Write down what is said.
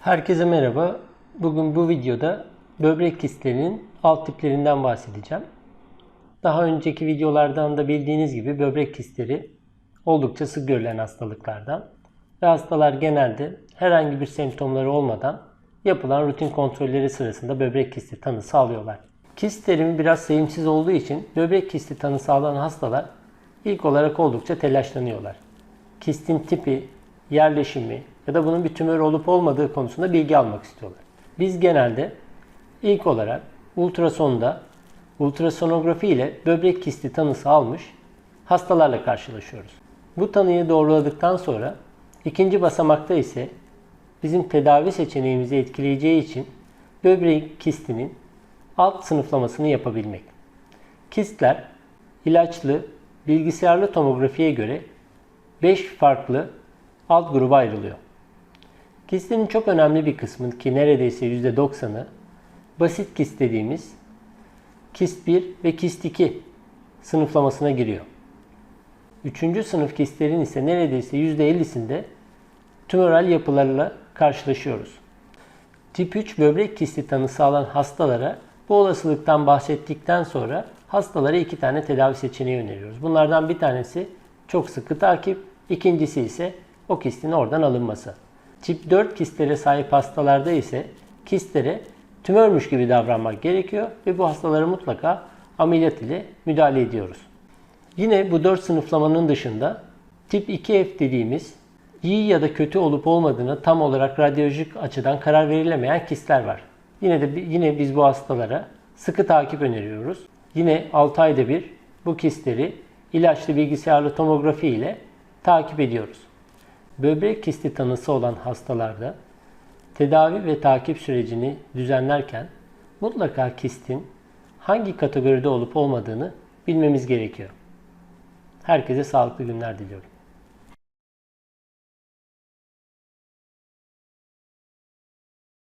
Herkese merhaba. Bugün bu videoda böbrek kistlerinin alt tiplerinden bahsedeceğim. Daha önceki videolardan da bildiğiniz gibi böbrek kistleri oldukça sık görülen hastalıklardan ve hastalar genelde herhangi bir semptomları olmadan yapılan rutin kontrolleri sırasında böbrek kisti tanısı alıyorlar. Kist terimi biraz sevimsiz olduğu için böbrek kisti tanısı alan hastalar ilk olarak oldukça telaşlanıyorlar. Kistin tipi, yerleşimi ya da bunun bir tümör olup olmadığı konusunda bilgi almak istiyorlar. Biz genelde ilk olarak ultrasonda ultrasonografi ile böbrek kisti tanısı almış hastalarla karşılaşıyoruz. Bu tanıyı doğruladıktan sonra ikinci basamakta ise bizim tedavi seçeneğimizi etkileyeceği için böbrek kistinin alt sınıflamasını yapabilmek. Kistler ilaçlı, bilgisayarlı tomografiye göre 5 farklı alt gruba ayrılıyor. Kistin çok önemli bir kısmı ki neredeyse %90'ı basit kist dediğimiz kist 1 ve kist 2 sınıflamasına giriyor. Üçüncü sınıf kistlerin ise neredeyse %50'sinde tümöral yapılarla karşılaşıyoruz. Tip 3 böbrek kisti tanısı alan hastalara bu olasılıktan bahsettikten sonra hastalara iki tane tedavi seçeneği öneriyoruz. Bunlardan bir tanesi çok sıkı takip, ikincisi ise o kistin oradan alınması. Tip 4 kistlere sahip hastalarda ise kistlere tümörmüş gibi davranmak gerekiyor ve bu hastalara mutlaka ameliyat ile müdahale ediyoruz. Yine bu 4 sınıflamanın dışında tip 2F dediğimiz iyi ya da kötü olup olmadığını tam olarak radyolojik açıdan karar verilemeyen kistler var. Yine de yine biz bu hastalara sıkı takip öneriyoruz. Yine 6 ayda bir bu kistleri ilaçlı bilgisayarlı tomografi ile takip ediyoruz. Böbrek kisti tanısı olan hastalarda tedavi ve takip sürecini düzenlerken mutlaka kistin hangi kategoride olup olmadığını bilmemiz gerekiyor. Herkese sağlıklı günler diliyorum.